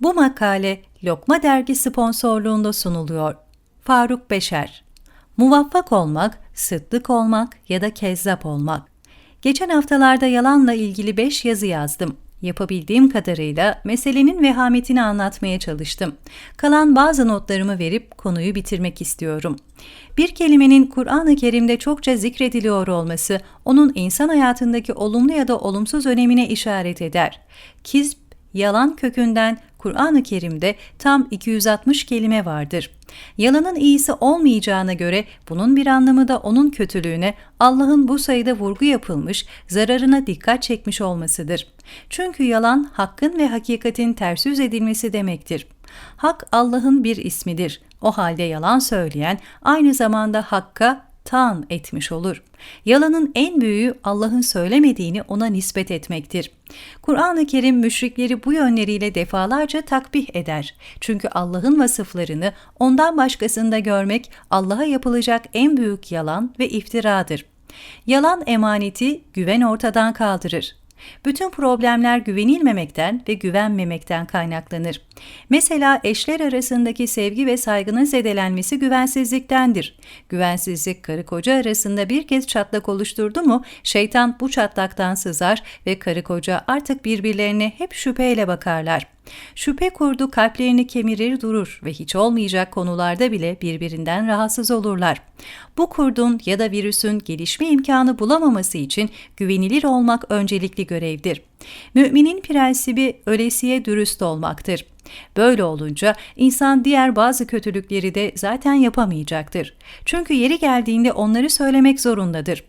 Bu makale Lokma Dergi sponsorluğunda sunuluyor. Faruk Beşer Muvaffak olmak, sıddık olmak ya da kezzap olmak. Geçen haftalarda yalanla ilgili 5 yazı yazdım. Yapabildiğim kadarıyla meselenin vehametini anlatmaya çalıştım. Kalan bazı notlarımı verip konuyu bitirmek istiyorum. Bir kelimenin Kur'an-ı Kerim'de çokça zikrediliyor olması, onun insan hayatındaki olumlu ya da olumsuz önemine işaret eder. Kizb, yalan kökünden Kur'an-ı Kerim'de tam 260 kelime vardır. Yalanın iyisi olmayacağına göre bunun bir anlamı da onun kötülüğüne Allah'ın bu sayıda vurgu yapılmış, zararına dikkat çekmiş olmasıdır. Çünkü yalan hakkın ve hakikatin ters yüz edilmesi demektir. Hak Allah'ın bir ismidir. O halde yalan söyleyen aynı zamanda hakka taan etmiş olur. Yalanın en büyüğü Allah'ın söylemediğini ona nispet etmektir. Kur'an-ı Kerim müşrikleri bu yönleriyle defalarca takbih eder. Çünkü Allah'ın vasıflarını ondan başkasında görmek Allah'a yapılacak en büyük yalan ve iftiradır. Yalan emaneti güven ortadan kaldırır. Bütün problemler güvenilmemekten ve güvenmemekten kaynaklanır. Mesela eşler arasındaki sevgi ve saygının zedelenmesi güvensizliktendir. Güvensizlik karı koca arasında bir kez çatlak oluşturdu mu şeytan bu çatlaktan sızar ve karı koca artık birbirlerine hep şüpheyle bakarlar. Şüphe kurdu kalplerini kemirir durur ve hiç olmayacak konularda bile birbirinden rahatsız olurlar. Bu kurdun ya da virüsün gelişme imkanı bulamaması için güvenilir olmak öncelikli görevdir. Müminin prensibi ölesiye dürüst olmaktır. Böyle olunca insan diğer bazı kötülükleri de zaten yapamayacaktır. Çünkü yeri geldiğinde onları söylemek zorundadır.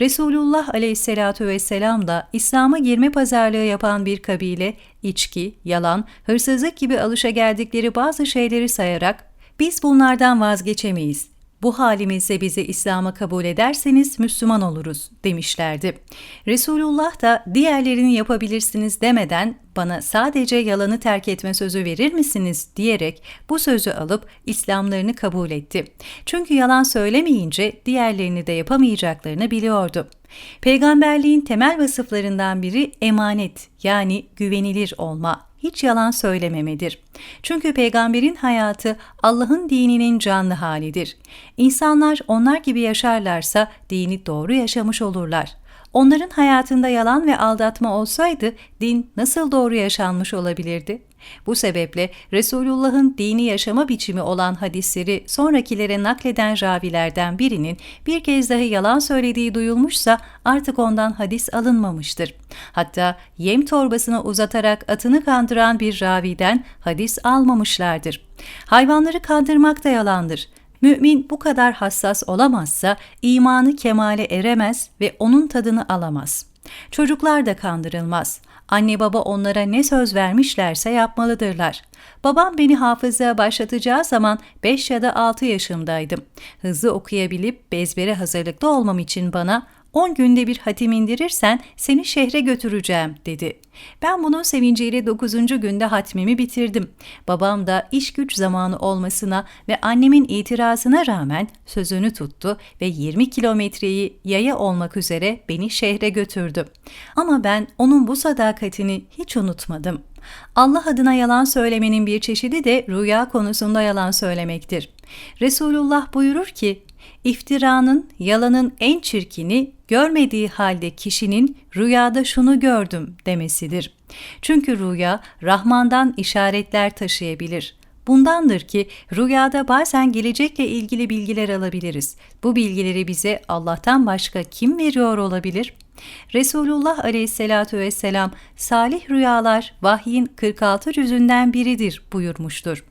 Resulullah aleyhissalatu vesselam da İslam'a girme pazarlığı yapan bir kabile, içki, yalan, hırsızlık gibi alışa geldikleri bazı şeyleri sayarak biz bunlardan vazgeçemeyiz. Bu halimizde bizi İslam'a kabul ederseniz Müslüman oluruz demişlerdi. Resulullah da diğerlerini yapabilirsiniz demeden bana sadece yalanı terk etme sözü verir misiniz diyerek bu sözü alıp İslamlarını kabul etti. Çünkü yalan söylemeyince diğerlerini de yapamayacaklarını biliyordu. Peygamberliğin temel vasıflarından biri emanet yani güvenilir olma hiç yalan söylememedir. Çünkü peygamberin hayatı Allah'ın dininin canlı halidir. İnsanlar onlar gibi yaşarlarsa dini doğru yaşamış olurlar. Onların hayatında yalan ve aldatma olsaydı din nasıl doğru yaşanmış olabilirdi? Bu sebeple Resulullah'ın dini yaşama biçimi olan hadisleri sonrakilere nakleden ravilerden birinin bir kez dahi yalan söylediği duyulmuşsa artık ondan hadis alınmamıştır. Hatta yem torbasını uzatarak atını kandıran bir raviden hadis almamışlardır. Hayvanları kandırmak da yalandır. Mümin bu kadar hassas olamazsa imanı kemale eremez ve onun tadını alamaz. Çocuklar da kandırılmaz. Anne baba onlara ne söz vermişlerse yapmalıdırlar. Babam beni hafızaya başlatacağı zaman 5 ya da 6 yaşımdaydım. Hızlı okuyabilip bezbere hazırlıklı olmam için bana 10 günde bir hatim indirirsen seni şehre götüreceğim dedi. Ben bunun sevinciyle 9. günde hatmimi bitirdim. Babam da iş güç zamanı olmasına ve annemin itirazına rağmen sözünü tuttu ve 20 kilometreyi yaya olmak üzere beni şehre götürdü. Ama ben onun bu sadakatini hiç unutmadım. Allah adına yalan söylemenin bir çeşidi de rüya konusunda yalan söylemektir. Resulullah buyurur ki, İftiranın, yalanın en çirkini görmediği halde kişinin rüyada şunu gördüm demesidir. Çünkü rüya Rahman'dan işaretler taşıyabilir. Bundandır ki rüyada bazen gelecekle ilgili bilgiler alabiliriz. Bu bilgileri bize Allah'tan başka kim veriyor olabilir?'' Resulullah aleyhissalatu vesselam salih rüyalar vahyin 46 cüzünden biridir buyurmuştur.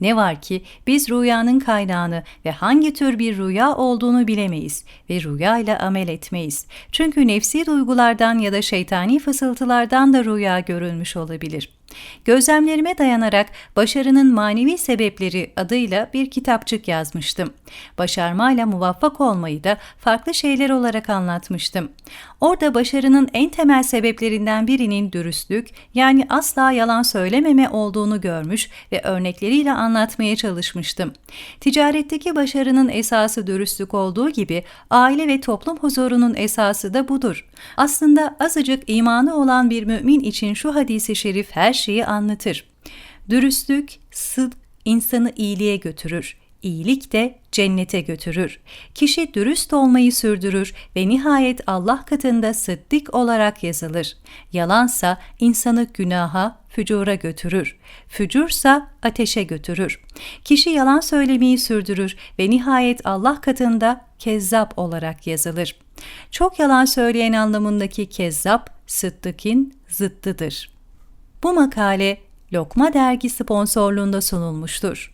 Ne var ki biz rüyanın kaynağını ve hangi tür bir rüya olduğunu bilemeyiz ve rüya ile amel etmeyiz. Çünkü nefsi duygulardan ya da şeytani fısıltılardan da rüya görülmüş olabilir. Gözlemlerime dayanarak başarının manevi sebepleri adıyla bir kitapçık yazmıştım. Başarmayla muvaffak olmayı da farklı şeyler olarak anlatmıştım. Orada başarının en temel sebeplerinden birinin dürüstlük yani asla yalan söylememe olduğunu görmüş ve örnekleriyle anlatmaya çalışmıştım. Ticaretteki başarının esası dürüstlük olduğu gibi aile ve toplum huzurunun esası da budur. Aslında azıcık imanı olan bir mümin için şu hadisi şerif her şeyi anlatır. Dürüstlük, sıdk insanı iyiliğe götürür. İyilik de cennete götürür. Kişi dürüst olmayı sürdürür ve nihayet Allah katında sıddık olarak yazılır. Yalansa insanı günaha, fücura götürür. Fücursa ateşe götürür. Kişi yalan söylemeyi sürdürür ve nihayet Allah katında kezzap olarak yazılır. Çok yalan söyleyen anlamındaki kezzap, sıddıkin zıttıdır. Bu makale Lokma Dergi sponsorluğunda sunulmuştur.